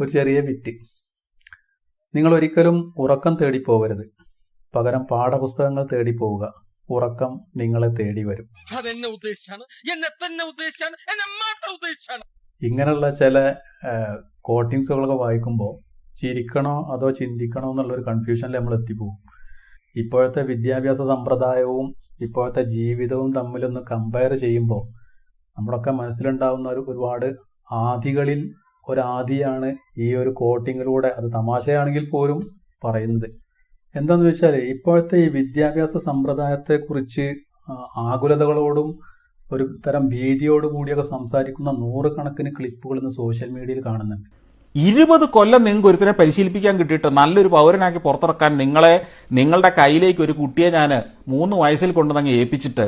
ഒരു ചെറിയ വിറ്റ്. നിങ്ങൾ ഒരിക്കലും ഉറക്കം തേടി പോകരുത് പകരം പാഠപുസ്തകങ്ങൾ തേടിപ്പോവുക. പോവുക ഉറക്കം നിങ്ങളെ തേടി വരും അതെന്നെ ഉദ്ദേശിച്ചാണ് എന്നെ തന്നെ ഉദ്ദേശിച്ചാണ് എന്നെ മാത്രം ഉദ്ദേശിച്ചാണ് ഇങ്ങനെയുള്ള ചില കോട്ടിങ്സുകളൊക്കെ വായിക്കുമ്പോൾ ചിരിക്കണോ അതോ ചിന്തിക്കണോ എന്നുള്ളൊരു കൺഫ്യൂഷനിൽ നമ്മൾ എത്തിപ്പോകും ഇപ്പോഴത്തെ വിദ്യാഭ്യാസ സമ്പ്രദായവും ഇപ്പോഴത്തെ ജീവിതവും തമ്മിലൊന്ന് കമ്പയർ ചെയ്യുമ്പോൾ നമ്മളൊക്കെ മനസ്സിലുണ്ടാവുന്ന ഒരു ഒരുപാട് ആദികളിൽ ഒരാദിയാണ് ഈ ഒരു കോട്ടിങ്ങിലൂടെ അത് തമാശയാണെങ്കിൽ പോലും പറയുന്നത്. എന്താന്ന് വെച്ചാൽ ഇപ്പോഴത്തെ ഈ വിദ്യാഭ്യാസ സമ്പ്രദായത്തെക്കുറിച്ച് കുറിച്ച് ആകുലതകളോടും ഒരു തരം ഭീതിയോടുകൂടിയൊക്കെ സംസാരിക്കുന്ന നൂറുകണക്കിന് ക്ലിപ്പുകൾ ഇന്ന് സോഷ്യൽ മീഡിയയിൽ കാണുന്നുണ്ട്. ഇരുപത് കൊല്ലം നിങ്ങൾക്ക് ഒരുത്തിനെ പരിശീലിപ്പിക്കാൻ കിട്ടിയിട്ട് നല്ലൊരു പൗരനാക്കി പുറത്തിറക്കാൻ നിങ്ങളെ നിങ്ങളുടെ കയ്യിലേക്ക് ഒരു കുട്ടിയെ ഞാൻ മൂന്ന് വയസ്സിൽ കൊണ്ടുവന്നങ്ങ് ഏൽപ്പിച്ചിട്ട്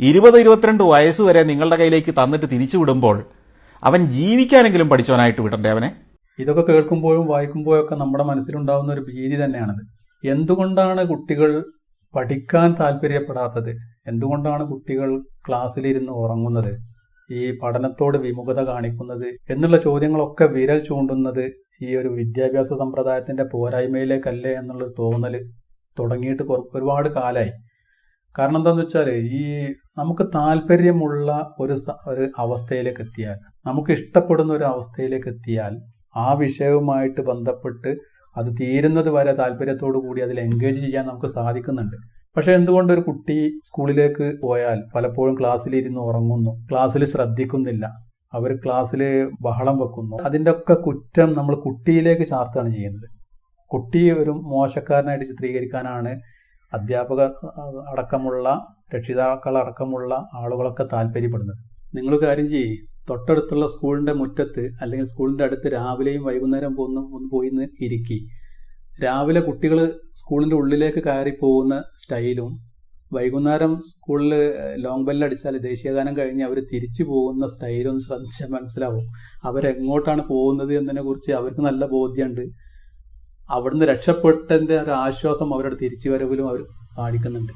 ഇരുപത് ഇരുപത്തിരണ്ട് വയസ്സ് വരെ നിങ്ങളുടെ കയ്യിലേക്ക് തന്നിട്ട് തിരിച്ചു വിടുമ്പോൾ അവൻ ജീവിക്കാനെങ്കിലും പഠിച്ചവനായിട്ട് വിടണ്ടേ അവനെ? ഇതൊക്കെ കേൾക്കുമ്പോഴും വായിക്കുമ്പോഴും ഒക്കെ നമ്മുടെ മനസ്സിലുണ്ടാവുന്ന ഒരു ഭീതി തന്നെയാണത്. എന്തുകൊണ്ടാണ് കുട്ടികൾ പഠിക്കാൻ താല്പര്യപ്പെടാത്തത്? എന്തുകൊണ്ടാണ് കുട്ടികൾ ക്ലാസ്സിലിരുന്ന് ഉറങ്ങുന്നത്? ഈ പഠനത്തോട് വിമുഖത കാണിക്കുന്നത് എന്നുള്ള ചോദ്യങ്ങളൊക്കെ വിരൽ ചൂണ്ടുന്നത് ഈ ഒരു വിദ്യാഭ്യാസ സമ്പ്രദായത്തിന്റെ പോരായ്മയിലേക്കല്ലേ എന്നുള്ളൊരു തോന്നൽ തുടങ്ങിയിട്ട് ഒരുപാട് കാലമായി കാരണം എന്താന്ന് വെച്ചാൽ ഈ നമുക്ക് താല്പര്യമുള്ള ഒരു ഒരു അവസ്ഥയിലേക്ക് എത്തിയാൽ നമുക്ക് ഇഷ്ടപ്പെടുന്ന ഒരു അവസ്ഥയിലേക്ക് എത്തിയാൽ ആ വിഷയവുമായിട്ട് ബന്ധപ്പെട്ട് അത് തീരുന്നത് വരെ താല്പര്യത്തോടു കൂടി അതിൽ എൻഗേജ് ചെയ്യാൻ നമുക്ക് സാധിക്കുന്നുണ്ട്. പക്ഷെ എന്തുകൊണ്ട് ഒരു കുട്ടി സ്കൂളിലേക്ക് പോയാൽ പലപ്പോഴും ക്ലാസ്സിലിരുന്ന് ഉറങ്ങുന്നു ക്ലാസ്സിൽ ശ്രദ്ധിക്കുന്നില്ല അവർ ക്ലാസ്സിൽ ബഹളം വെക്കുന്നു. അതിന്റെ ഒക്കെ കുറ്റം നമ്മൾ കുട്ടിയിലേക്ക് ചാർത്താണ് ചെയ്യുന്നത്. കുട്ടിയെ ഒരു മോശക്കാരനായിട്ട് ചിത്രീകരിക്കാനാണ് അധ്യാപക അടക്കമുള്ള രക്ഷിതാക്കൾ അടക്കമുള്ള ആളുകളൊക്കെ താല്പര്യപ്പെടുന്നത്. നിങ്ങൾ കാര്യം ചെയ്യ്. തൊട്ടടുത്തുള്ള സ്കൂളിന്റെ മുറ്റത്ത് അല്ലെങ്കിൽ സ്കൂളിന്റെ അടുത്ത് രാവിലെയും വൈകുന്നേരം പോന്ന് ഒന്ന് പോയി ഇരിക്കി. രാവിലെ കുട്ടികൾ സ്കൂളിന്റെ ഉള്ളിലേക്ക് കയറി പോകുന്ന സ്റ്റൈലും വൈകുന്നേരം സ്കൂളിൽ ലോങ് ബെല്ലടിച്ചാൽ ദേശീയഗാനം കഴിഞ്ഞ് അവർ തിരിച്ചു പോകുന്ന സ്റ്റൈലും ശ്രദ്ധിച്ചാൽ മനസ്സിലാവും. അവരെങ്ങോട്ടാണ് പോകുന്നത് എന്നതിനെ കുറിച്ച് അവർക്ക് നല്ല ബോധ്യമുണ്ട് അവിടുന്ന് രക്ഷപ്പെട്ടതിന്റെ ഒരു ആശ്വാസം അവരുടെ തിരിച്ചുവരവിലും അവർ കാണിക്കുന്നുണ്ട്.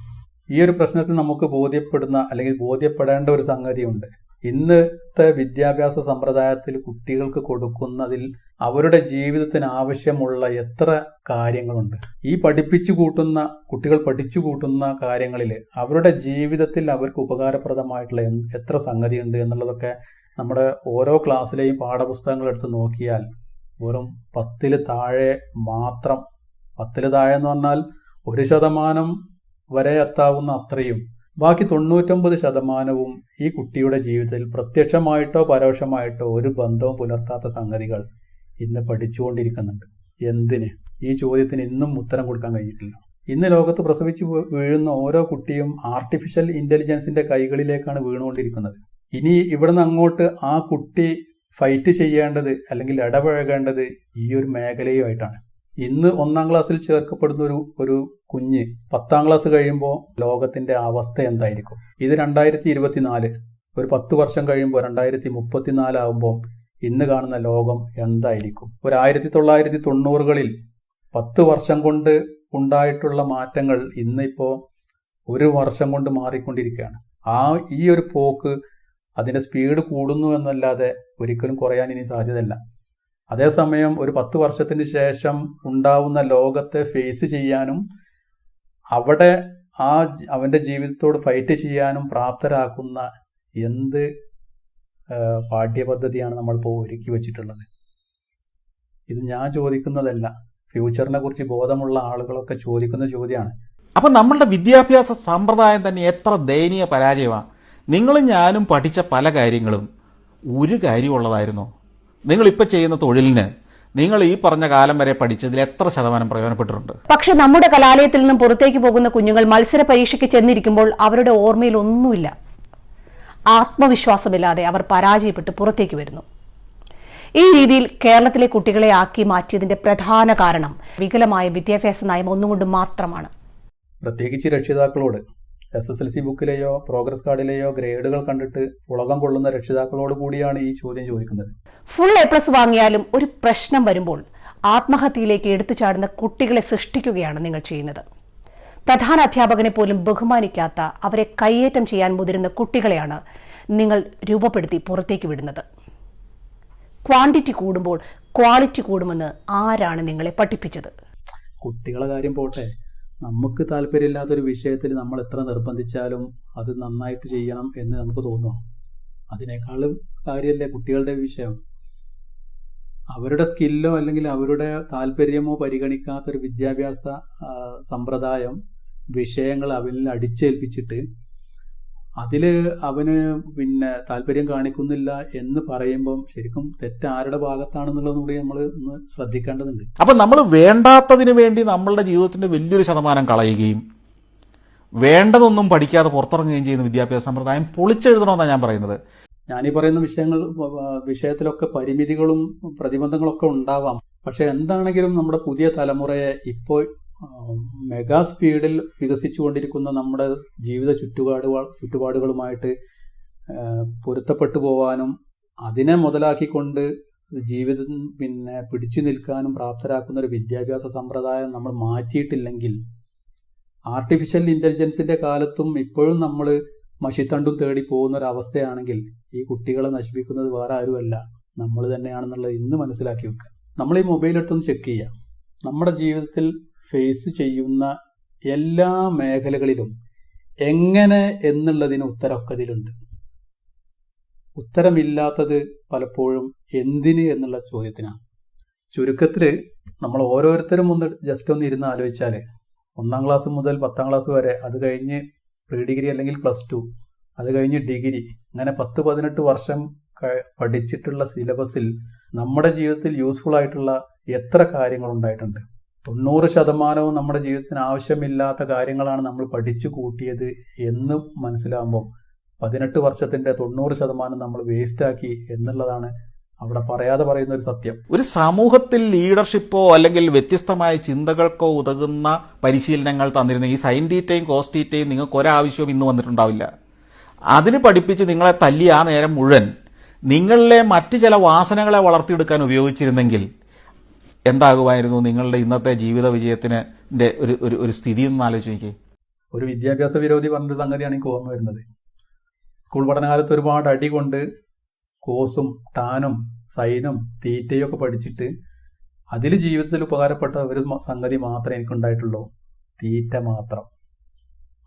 ഈ ഒരു പ്രശ്നത്തിൽ നമുക്ക് ബോധ്യപ്പെടുന്ന അല്ലെങ്കിൽ ബോധ്യപ്പെടേണ്ട ഒരു സംഗതിയുണ്ട്. ഇന്നത്തെ വിദ്യാഭ്യാസ സമ്പ്രദായത്തിൽ കുട്ടികൾക്ക് കൊടുക്കുന്നതിൽ അവരുടെ ജീവിതത്തിന് ആവശ്യമുള്ള എത്ര കാര്യങ്ങളുണ്ട്. ഈ പഠിപ്പിച്ചു കൂട്ടുന്ന കുട്ടികൾ പഠിച്ചു കൂട്ടുന്ന കാര്യങ്ങളിൽ അവരുടെ ജീവിതത്തിൽ അവർക്ക് ഉപകാരപ്രദമായിട്ടുള്ള എത്ര സംഗതിയുണ്ട് എന്നുള്ളതൊക്കെ നമ്മുടെ ഓരോ ക്ലാസ്സിലെയും പാഠപുസ്തകങ്ങൾ എടുത്ത് നോക്കിയാൽ വെറും പത്തിൽ താഴെ മാത്രം. പത്തിൽ താഴെ എന്ന് പറഞ്ഞാൽ ഒരു ശതമാനം വരെ എത്താവുന്ന അത്രയും. ബാക്കി തൊണ്ണൂറ്റൊമ്പത് ശതമാനവും ഈ കുട്ടിയുടെ ജീവിതത്തിൽ പ്രത്യക്ഷമായിട്ടോ പരോക്ഷമായിട്ടോ ഒരു ബന്ധവും പുലർത്താത്ത സംഗതികൾ ഇന്ന് പഠിച്ചുകൊണ്ടിരിക്കുന്നുണ്ട്. എന്തിന്? ഈ ചോദ്യത്തിന് ഇന്നും ഉത്തരം കൊടുക്കാൻ കഴിഞ്ഞിട്ടില്ല. ഇന്ന് ലോകത്ത് പ്രസവിച്ച് വീഴുന്ന ഓരോ കുട്ടിയും ആർട്ടിഫിഷ്യൽ ഇന്റലിജൻസിന്റെ കൈകളിലേക്കാണ് വീണുകൊണ്ടിരിക്കുന്നത്. ഇനി ഇവിടുന്ന് അങ്ങോട്ട് ആ കുട്ടി ഫൈറ്റ് ചെയ്യേണ്ടത് അല്ലെങ്കിൽ ഇടപഴകേണ്ടത് ഈ ഒരു മേഖലയുമായിട്ടാണ്. ഇന്ന് ഒന്നാം ക്ലാസ്സിൽ ചേർക്കപ്പെടുന്ന ഒരു ഒരു കുഞ്ഞ് പത്താം ക്ലാസ് കഴിയുമ്പോൾ ലോകത്തിന്റെ അവസ്ഥ എന്തായിരിക്കും? ഇത് രണ്ടായിരത്തി ഇരുപത്തിനാല് ഒരു പത്ത് വർഷം കഴിയുമ്പോൾ രണ്ടായിരത്തി മുപ്പത്തിനാലാകുമ്പോൾ ഇന്ന് കാണുന്ന ലോകം എന്തായിരിക്കും? ഒരു ആയിരത്തി തൊള്ളായിരത്തി തൊണ്ണൂറുകളിൽ പത്ത് വർഷം കൊണ്ട് ഉണ്ടായിട്ടുള്ള മാറ്റങ്ങൾ ഇന്നിപ്പോ ഒരു വർഷം കൊണ്ട് മാറിക്കൊണ്ടിരിക്കുകയാണ്. ആ ഈ ഒരു പോക്ക് അതിന്റെ സ്പീഡ് കൂടുന്നു എന്നല്ലാതെ ഒരിക്കലും കുറയാൻ ഇനി സാധ്യതയില്ല. അതേസമയം ഒരു പത്ത് വർഷത്തിന് ശേഷം ഉണ്ടാവുന്ന ലോകത്തെ ഫേസ് ചെയ്യാനും അവിടെ ആ അവന്റെ ജീവിതത്തോട് ഫൈറ്റ് ചെയ്യാനും പ്രാപ്തരാക്കുന്ന എന്ത് പാഠ്യപദ്ധതിയാണ് നമ്മളിപ്പോൾ ഒരുക്കി വെച്ചിട്ടുള്ളത്. ഇത് ഞാൻ ചോദിക്കുന്നതല്ല. ഫ്യൂച്ചറിനെ കുറിച്ച് ബോധമുള്ള ആളുകളൊക്കെ ചോദിക്കുന്ന ചോദ്യമാണ്. അപ്പൊ നമ്മളുടെ വിദ്യാഭ്യാസ സമ്പ്രദായം തന്നെ എത്ര ദയനീയ പരാജയമാണ് നിങ്ങളും ഞാനും പഠിച്ച പല കാര്യങ്ങളും ഒരു കാര്യമുള്ളതായിരുന്നോ. നിങ്ങൾ ഇപ്പൊ ചെയ്യുന്ന തൊഴിലിന് നിങ്ങൾ ഈ പറഞ്ഞ കാലം വരെ പഠിച്ചതിൽ എത്ര ശതമാനം പ്രയോജനപ്പെട്ടിട്ടുണ്ട്? പക്ഷെ നമ്മുടെ കലാലയത്തിൽ നിന്നും പുറത്തേക്ക് പോകുന്ന കുഞ്ഞുങ്ങൾ മത്സര പരീക്ഷയ്ക്ക് ചെന്നിരിക്കുമ്പോൾ അവരുടെ ഓർമ്മയിൽ ഒന്നുമില്ല. ആത്മവിശ്വാസമില്ലാതെ അവർ പരാജയപ്പെട്ട് പുറത്തേക്ക് വരുന്നു. ഈ രീതിയിൽ കേരളത്തിലെ കുട്ടികളെ ആക്കി മാറ്റിയതിന്റെ പ്രധാന കാരണം വികലമായ വിദ്യാഭ്യാസ നയം ഒന്നുകൊണ്ട് മാത്രമാണ്. പ്രത്യേകിച്ച് രക്ഷിതാക്കളോട് എസ് എസ് എൽ സി ബുക്കിലെയോ പ്രോഗ്രസ് കാർഡിലെയോ ഗ്രേഡുകൾ കണ്ടിട്ട് ഉളകം കൊള്ളുന്ന രക്ഷിതാക്കളോട് കൂടിയാണ് ഈ ചോദ്യം ചോദിക്കുന്നത്. ഫുൾ എ പ്ലസ് വാങ്ങിയാലും ഒരു പ്രശ്നം വരുമ്പോൾ ആത്മഹത്യയിലേക്ക് എടുത്തു ചാടുന്ന കുട്ടികളെ സൃഷ്ടിക്കുകയാണ് നിങ്ങൾ ചെയ്യുന്നത്. പ്രധാന അധ്യാപകനെ പോലും ബഹുമാനിക്കാത്ത അവരെ കയ്യേറ്റം ചെയ്യാൻ മുതിരുന്ന കുട്ടികളെയാണ് നിങ്ങൾ രൂപപ്പെടുത്തി പുറത്തേക്ക് വിടുന്നത്. ക്വാണ്ടിറ്റി കൂടുമ്പോൾ ക്വാളിറ്റി കൂടുമെന്ന് ആരാണ് നിങ്ങളെ പഠിപ്പിച്ചത്? കുട്ടികളെ കാര്യം പോട്ടെ. നമുക്ക് താല്പര്യമില്ലാത്തൊരു വിഷയത്തിൽ നമ്മൾ എത്ര നിർബന്ധിച്ചാലും അത് നന്നായിട്ട് ചെയ്യണം എന്ന് നമുക്ക് തോന്നുമോ അതിനേക്കാളും കാര്യമല്ലേ കുട്ടികളുടെ വിഷയം? അവരുടെ സ്കില്ലോ അല്ലെങ്കിൽ അവരുടെ താല്പര്യമോ പരിഗണിക്കാത്തൊരു വിദ്യാഭ്യാസ സമ്പ്രദായം വിഷയങ്ങൾ അവനിൽ അടിച്ചേൽപ്പിച്ചിട്ട് അതിൽ അവന് പിന്നെ താല്പര്യം കാണിക്കുന്നില്ല എന്ന് പറയുമ്പം ശരിക്കും തെറ്റ് ആരുടെ ഭാഗത്താണെന്നുള്ളതും കൂടി നമ്മൾ ഒന്ന് ശ്രദ്ധിക്കേണ്ടതുണ്ട്. അപ്പം നമ്മൾ വേണ്ടാത്തതിന് വേണ്ടി നമ്മളുടെ ജീവിതത്തിന്റെ വലിയൊരു ശതമാനം കളയുകയും വേണ്ടതൊന്നും പഠിക്കാതെ പുറത്തിറങ്ങുകയും ചെയ്യുന്ന വിദ്യാഭ്യാസ സമ്പ്രദായം പൊളിച്ചെഴുതണമെന്നാണ് ഞാൻ പറയുന്നത്. ഞാൻ ഈ പറയുന്ന വിഷയങ്ങൾ വിഷയത്തിലൊക്കെ പരിമിതികളും പ്രതിബന്ധങ്ങളൊക്കെ ഉണ്ടാവാം. പക്ഷെ എന്താണെങ്കിലും നമ്മുടെ പുതിയ തലമുറയെ ഇപ്പോൾ മെഗാ സ്പീഡിൽ വികസിച്ചുകൊണ്ടിരിക്കുന്ന നമ്മുടെ ജീവിത ചുറ്റുപാടുകൾ ചുറ്റുപാടുകളുമായിട്ട് പൊരുത്തപ്പെട്ടു പോവാനും അതിനെ മുതലാക്കിക്കൊണ്ട് ജീവിതം പിന്നെ പിടിച്ചു നിൽക്കാനും പ്രാപ്തരാക്കുന്ന ഒരു വിദ്യാഭ്യാസ സമ്പ്രദായം നമ്മൾ മാറ്റിയിട്ടില്ലെങ്കിൽ ആർട്ടിഫിഷ്യൽ ഇന്റലിജൻസിന്റെ കാലത്തും ഇപ്പോഴും നമ്മൾ മഷിത്തണ്ടും തേടി പോകുന്ന ഒരു അവസ്ഥയാണെങ്കിൽ ഈ കുട്ടികളെ നശിപ്പിക്കുന്നത് വേറെ ആരുമല്ല. നമ്മൾ തന്നെയാണെന്നുള്ളത് ഇന്ന് മനസ്സിലാക്കി വെക്കുക. നമ്മൾ ഈ മൊബൈൽ എടുത്തൊന്ന് ചെക്ക് ചെയ്യാം നമ്മുടെ ജീവിതത്തിൽ ഫേസ് ചെയ്യുന്ന എല്ലാ മേഖലകളിലും എങ്ങനെ എന്നുള്ളതിന് ഉത്തരമൊക്കെ ഇതിലുണ്ട്. ഉത്തരമില്ലാത്തത് പലപ്പോഴും എന്തിന് എന്നുള്ള ചോദ്യത്തിനാണ് ചുരുക്കത്തിൽ നമ്മൾ ഓരോരുത്തരും ഒന്ന് ജസ്റ്റ് ഒന്ന് ഇരുന്ന് ആലോചിച്ചാൽ ഒന്നാം ക്ലാസ് മുതൽ പത്താം ക്ലാസ് വരെ അത് കഴിഞ്ഞ് പ്രീ ഡിഗ്രി അല്ലെങ്കിൽ പ്ലസ് ടു അത് കഴിഞ്ഞ് ഡിഗ്രി അങ്ങനെ പത്ത് പതിനെട്ട് വർഷം പഠിച്ചിട്ടുള്ള സിലബസിൽ നമ്മുടെ ജീവിതത്തിൽ യൂസ്ഫുൾ ആയിട്ടുള്ള എത്ര കാര്യങ്ങൾ ഉണ്ടായിട്ടുണ്ട്. തൊണ്ണൂറ് ശതമാനവും നമ്മുടെ ജീവിതത്തിന് ആവശ്യമില്ലാത്ത കാര്യങ്ങളാണ് നമ്മൾ പഠിച്ചു കൂട്ടിയത് എന്ന് മനസ്സിലാകുമ്പോൾ പതിനെട്ട് വർഷത്തിന്റെ തൊണ്ണൂറ് ശതമാനം നമ്മൾ വേസ്റ്റാക്കി എന്നുള്ളതാണ് അവിടെ പറയാതെ പറയുന്ന ഒരു സത്യം. ഒരു സമൂഹത്തിൽ ലീഡർഷിപ്പോ അല്ലെങ്കിൽ വ്യത്യസ്തമായ ചിന്തകൾക്കോ ഉതകുന്ന പരിശീലനങ്ങൾ തന്നിരുന്ന ഈ സൈൻ തീറ്റയും കോസ് തീറ്റയും നിങ്ങൾക്ക് ഒരാവശ്യവും ഇന്ന് വന്നിട്ടുണ്ടാവില്ല. അതിന് പഠിപ്പിച്ച് നിങ്ങളെ തല്ലി ആ നേരം മുഴുവൻ നിങ്ങളിലെ മറ്റു ചില വാസനകളെ വളർത്തിയെടുക്കാൻ ഉപയോഗിച്ചിരുന്നെങ്കിൽ എന്താകുമായിരുന്നു നിങ്ങളുടെ ഇന്നത്തെ ജീവിത വിജയത്തിന് ഒരു ഒരു ഒരു സ്ഥിതി എന്ന് ആലോചിച്ച് നോക്കി ഒരു വിദ്യാഭ്യാസ വിരോധി പറഞ്ഞൊരു സംഗതിയാണ് എനിക്ക് ഓർമ്മ വരുന്നത്. സ്കൂൾ പഠനകാലത്ത് ഒരുപാട് അടി കൊണ്ട് കോസും ടാനും സൈനും തീറ്റയും ഒക്കെ പഠിച്ചിട്ട് അതിൽ ജീവിതത്തിൽ ഉപകാരപ്പെട്ട ഒരു സംഗതി മാത്രമേ എനിക്കുണ്ടായിട്ടുള്ളൂ. തീറ്റ മാത്രം.